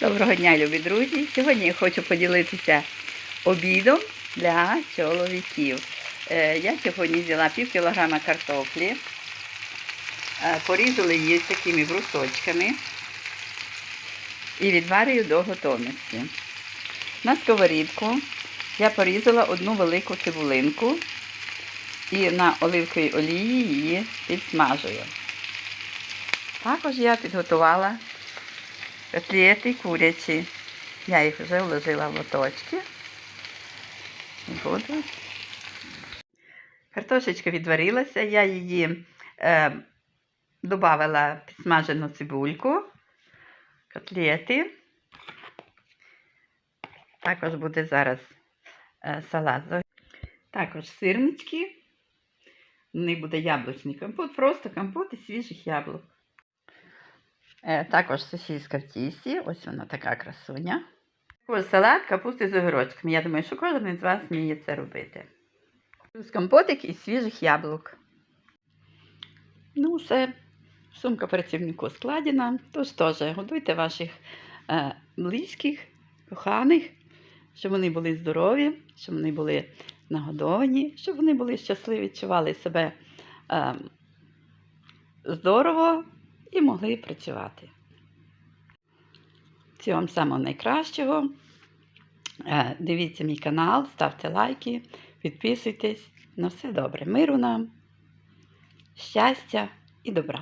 Доброго дня, любі друзі! Сьогодні я хочу поділитися обідом для чоловіків. Е, Я сьогодні взяла пів кілограма картоплі, е, порізала її такими брусочками і відварюю до готовності. На сковорідку я порізала одну велику цибулинку і на оливковій олії її підсмажую. Також я підготувала котлети курячі. Я їх вже вложила в лоточки. Буду. Картошечка відварилася, я її е, додавала підсмажену цибульку, котлети. Також буде зараз е, салат. Також сирнички. В них буде яблучний компот, просто компот із свіжих яблук. Е, Також сосиска в тісті, ось вона така красуня. Також салат капусти з огірочками. Я думаю, що кожен із вас вміє це робити. Плюс компотик із свіжих яблук. Ну, все, сумка працівнику складена. Тож теж годуйте ваших е, близьких, коханих, щоб вони були здорові, щоб вони були нагодовані, щоб вони були щасливі, відчували себе е, здорово і могли працювати. Всього вам самого найкращого. Е, Дивіться мій канал, ставте лайки, підписуйтесь. На все добре. Миру нам, щастя і добра.